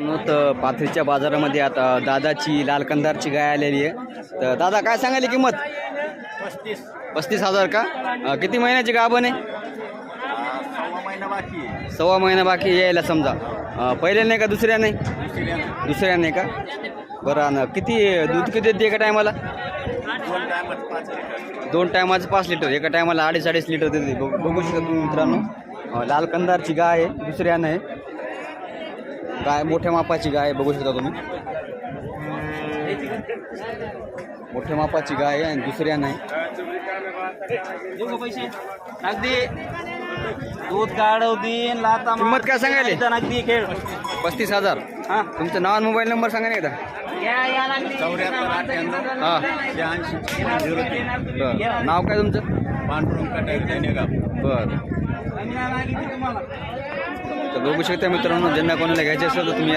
तर पाथरीच्या बाजारामध्ये आता दादाची लाल कंदारची गाय आलेली आहे. तर दादा काय सांगायली किंमत? पस्तीस. पस्तीस हजार का? अं, किती महिन्याची गाभण आहे? सव्वा महिना बाकी आहे. सव्वा महिना बाकी यायला समजा. अं, पहिल्या नाही का दुसऱ्या नाही? दुसऱ्या नाही. का? बरं आणि किती दूध किती देते एका टायमाला? दोन टायमाचं पाच लिटर. एका टायमाला अडीच अडीच लिटर देते. बघ- बघू शकता तुम्ही मित्रांनो. अं, लाल कंदारची गाय आहे दुसऱ्या नाही. गाय मोठ्या मापाची गाय आहे बघू शकता तुम्ही. मोठ्या मापाची गाय आहे आणि दुसऱ्या नाही. पैसे अगदी दूध दिन लाता किंमत काय सांगायली? अगदी खेळ. पस्तीस हजार. हा. तुमचं नाव आणि मोबाईल नंबर सांगा नाही एकदा. चौऱ्याहत्तर अठ्ठ्याण्णव हां. शहाऐंशी झिरो तीन बरं. नाव काय तुमचं? पांडुरंग बरं. तर बघू शकता मित्रांनो ज्यांना कोणाला घ्यायचे असेल तर तुम्ही